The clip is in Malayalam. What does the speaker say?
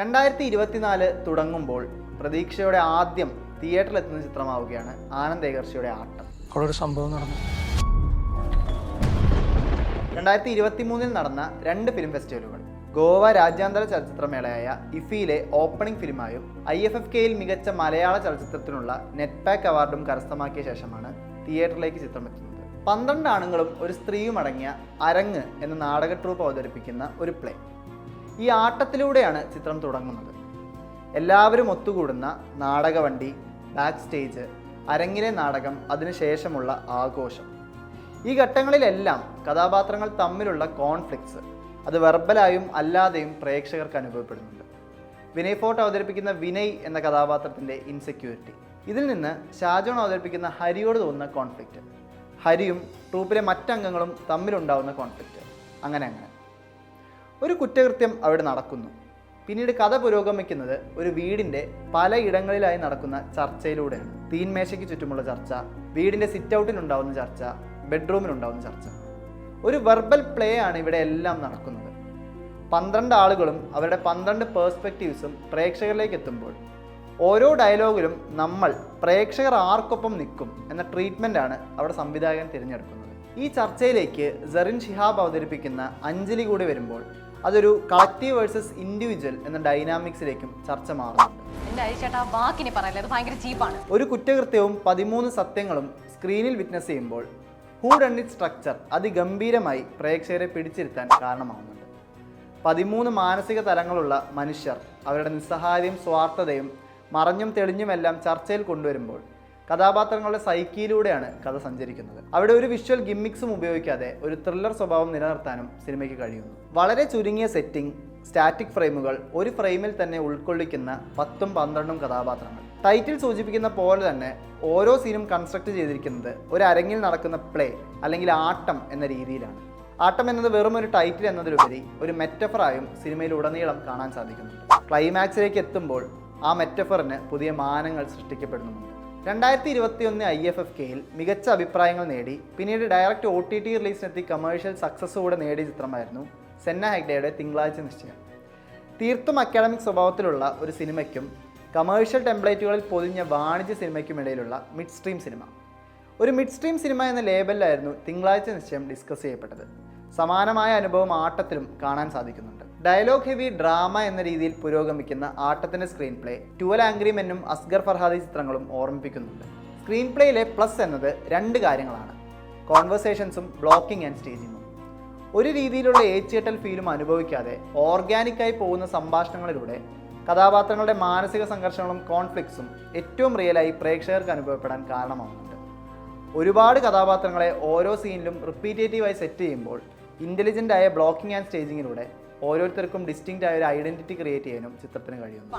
രണ്ടായിരത്തി ഇരുപത്തിനാല് തുടങ്ങുമ്പോൾ പ്രതീക്ഷയുടെ ആദ്യം തിയേറ്ററിൽ എത്തുന്ന ചിത്രമാവുകയാണ് ആനന്ദ് ഏകർഷിയുടെ ആട്ടം. അവിടെ ഒരു സംഭവം നടന്നു. രണ്ടായിരത്തി ഇരുപത്തി മൂന്നിൽ നടന്ന രണ്ട് ഫിലിം ഫെസ്റ്റിവലുകൾ ഗോവ രാജ്യാന്തര ചലച്ചിത്രമേളയായ ഇഫിയിലെ ഓപ്പണിംഗ് ഫിലിമായും ഐ എഫ് എഫ് കെയിൽ മികച്ച മലയാള ചലച്ചിത്രത്തിനുള്ള നെറ്റ് പാക്ക് അവാർഡും കരസ്ഥമാക്കിയ ശേഷമാണ് തിയേറ്ററിലേക്ക് ചിത്രം എത്തുന്നത് പന്ത്രണ്ട് ആണുങ്ങളും ഒരു സ്ത്രീയും അടങ്ങിയ അരങ്ങ് എന്ന നാടക ട്രൂപ്പ് അവതരിപ്പിക്കുന്ന ഒരു പ്ലേ ഈ ആട്ടത്തിലൂടെയാണ് ചിത്രം തുടങ്ങുന്നത്. എല്ലാവരും ഒത്തുകൂടുന്ന നാടകവണ്ടി ബാക്ക് സ്റ്റേജ് അരങ്ങിലെ നാടകം അതിനുശേഷമുള്ള ആഘോഷം. ഈ ഘട്ടങ്ങളിലെല്ലാം കഥാപാത്രങ്ങൾ തമ്മിലുള്ള കോൺഫ്ലിക്ട്സ് അത് വെർബലായും അല്ലാതെയും പ്രേക്ഷകർക്ക് അനുഭവപ്പെടുന്നുണ്ട്. വിനയ് ഫോർട്ട് അവതരിപ്പിക്കുന്ന വിനയ് എന്ന കഥാപാത്രത്തിന്റെ ഇൻസെക്യൂരിറ്റി. ഇതിൽ നിന്ന് ഷാജോൺ അവതരിപ്പിക്കുന്ന ഹരിയോട് തോന്നുന്ന കോൺഫ്ലിക്റ്റ്. ഹരിയും ട്രൂപ്പിലെ മറ്റംഗങ്ങളും തമ്മിലുണ്ടാവുന്ന കോൺഫ്ലിക്റ്റ്. അങ്ങനെ അങ്ങനെ. ഒരു കുറ്റകൃത്യം അവിടെ നടക്കുന്നു. പിന്നീട് കഥ പുരോഗമിക്കുന്നത് ഒരു വീടിന്റെ പലയിടങ്ങളിലായി നടക്കുന്ന ചർച്ചയിലൂടെയാണ് തീൻമേശയ്ക്ക് ചുറ്റുമുള്ള ചർച്ച വീടിന്റെ സിറ്റ് ഔട്ടിനുണ്ടാവുന്ന ചർച്ച ബെഡ്റൂമിനുണ്ടാവുന്ന ചർച്ച. ഒരു വെർബൽ പ്ലേ ആണ് ഇവിടെ എല്ലാം നടക്കുന്നത്. പന്ത്രണ്ട് ആളുകളും അവരുടെ പന്ത്രണ്ട് പേഴ്സ്പെക്റ്റീവ്സും പ്രേക്ഷകരിലേക്ക് എത്തുമ്പോൾ ഓരോ ഡയലോഗിലും നമ്മൾ പ്രേക്ഷകർ ആർക്കൊപ്പം നിൽക്കും എന്ന ട്രീറ്റ്മെന്റാണ് അവിടെ സംവിധായകൻ തിരഞ്ഞെടുക്കുന്നത്. ഈ ചർച്ചയിലേക്ക് സെറിൻ ഷിഹാബ് അവതരിപ്പിക്കുന്ന അഞ്ജലി കൂടി വരുമ്പോൾ അതൊരു കളക്റ്റീവ് വേഴ്സസ് ഇൻഡിവിജ്വൽ എന്ന ഡൈനാമിക്സിലേക്കും ചർച്ച മാറുന്നുണ്ട്. ഒരു കുറ്റകൃത്യവും പതിമൂന്ന് സത്യങ്ങളും സ്ക്രീനിൽ വിറ്റ്നസ് ചെയ്യുമ്പോൾ ഹൂഡ് ആൻഡ് ഇറ്റ് സ്ട്രക്ചർ അതിഗംഭീരമായി പ്രേക്ഷകരെ പിടിച്ചിരുത്താൻ കാരണമാകുന്നുണ്ട് പതിമൂന്ന് മാനസിക തലങ്ങളുള്ള മനുഷ്യർ അവരുടെ നിസ്സഹായതയും സ്വാർത്ഥതയും മറഞ്ഞും തെളിഞ്ഞുമെല്ലാം ചർച്ചയിൽ കൊണ്ടുവരുമ്പോൾ കഥാപാത്രങ്ങളുടെ സൈക്കിയിലൂടെയാണ് കഥ സഞ്ചരിക്കുന്നത്. അവിടെ ഒരു വിഷ്വൽ ഗിമ്മിക്സും ഉപയോഗിക്കാതെ ഒരു ത്രില്ലർ സ്വഭാവം നിലനിർത്താനും സിനിമയ്ക്ക് കഴിയുന്നു. വളരെ ചുരുങ്ങിയ സെറ്റിംഗ് സ്റ്റാറ്റിക് ഫ്രെയിമുകൾ ഒരു ഫ്രെയിമിൽ തന്നെ ഉൾക്കൊള്ളിക്കുന്ന പത്തും പന്ത്രണ്ടും കഥാപാത്രങ്ങൾ. ടൈറ്റിൽ സൂചിപ്പിക്കുന്ന പോലെ തന്നെ ഓരോ സീനും കൺസ്ട്രക്ട് ചെയ്തിരിക്കുന്നത് ഒരു അരങ്ങിൽ നടക്കുന്ന പ്ലേ അല്ലെങ്കിൽ ആട്ടം എന്ന രീതിയിലാണ്. ആട്ടം എന്നത് വെറും ഒരു ടൈറ്റിൽ എന്നതിലുപരി ഒരു മെറ്റഫറായും സിനിമയിൽ ഉടനീളം കാണാൻ സാധിക്കുന്നുണ്ട്. ക്ലൈമാക്സിലേക്ക് എത്തുമ്പോൾ ആ മെറ്റഫറിന് പുതിയ മാനങ്ങൾ സൃഷ്ടിക്കപ്പെടുന്നുമുണ്ട്. രണ്ടായിരത്തി ഇരുപത്തി ഒന്ന് ഐ എഫ് എഫ് കെയിൽ മികച്ച അഭിപ്രായങ്ങൾ നേടി. പിന്നീട് ഡയറക്റ്റ് ഒ ടി ടി റിലീസിനെത്തി കമേഴ്ഷ്യൽ സക്സസ് കൂടെ നേടിയ ചിത്രമായിരുന്നു സെന്ന ഹെഗ്ഡയുടെ തിങ്കളാഴ്ച നിശ്ചയം. തീർത്തും അക്കാഡമിക് സ്വഭാവത്തിലുള്ള ഒരു സിനിമയ്ക്കും കമേഴ്ഷ്യൽ ടെംപ്ലേറ്റുകളിൽ പൊതിഞ്ഞ വാണിജ്യ സിനിമയ്ക്കുമിടയിലുള്ള മിഡ് സ്ട്രീം സിനിമ ഒരു മിഡ് സ്ട്രീം സിനിമ എന്ന ലേബലിലായിരുന്നു തിങ്കളാഴ്ച നിശ്ചയം ഡിസ്കസ് ചെയ്യപ്പെട്ടത്. സമാനമായ അനുഭവം ആട്ടത്തിലും കാണാൻ സാധിക്കുന്നുണ്ട്. ഡയലോഗ് ഹെവി ഡ്രാമ എന്ന രീതിയിൽ പുരോഗമിക്കുന്ന ആട്ടത്തിന്റെ സ്ക്രീൻ പ്ലേ ട്വൽ ആംഗ്രി മെന്നും അസ്ഗർ ഫർഹാദി ചിത്രങ്ങളും ഓർമ്മിപ്പിക്കുന്നുണ്ട്. സ്ക്രീൻ പ്ലേയിലെ പ്ലസ് എന്നത് രണ്ട് കാര്യങ്ങളാണ്. കോൺവെർസേഷൻസും ബ്ലോക്കിംഗ് ആൻഡ് സ്റ്റേജിങ്ങും ഒരു രീതിയിലുള്ള ഏച്ചിയട്ടൽ ഫീലും അനുഭവിക്കാതെ ഓർഗാനിക്കായി പോകുന്ന സംഭാഷണങ്ങളിലൂടെ കഥാപാത്രങ്ങളുടെ മാനസിക സംഘർഷങ്ങളും കോൺഫ്ലിക്ട്സും ഏറ്റവും റിയലായി പ്രേക്ഷകർക്ക് അനുഭവപ്പെടാൻ കാരണമാവുന്നുണ്ട്. ഒരുപാട് കഥാപാത്രങ്ങളെ ഓരോ സീനിലും റിപ്പീറ്റേറ്റീവായി സെറ്റ് ചെയ്യുമ്പോൾ ഇന്റലിജന്റായ ബ്ലോക്കിംഗ് ആൻഡ് സ്റ്റേജിങ്ങിലൂടെ ഓരോരുത്തർക്കും ഡിസ്റ്റിങ്റ്റ് ആയ ഒരു ഐഡന്റിറ്റി ക്രിയേറ്റ് ചെയ്യാനും ചിത്രത്തിന് കഴിയുന്നു.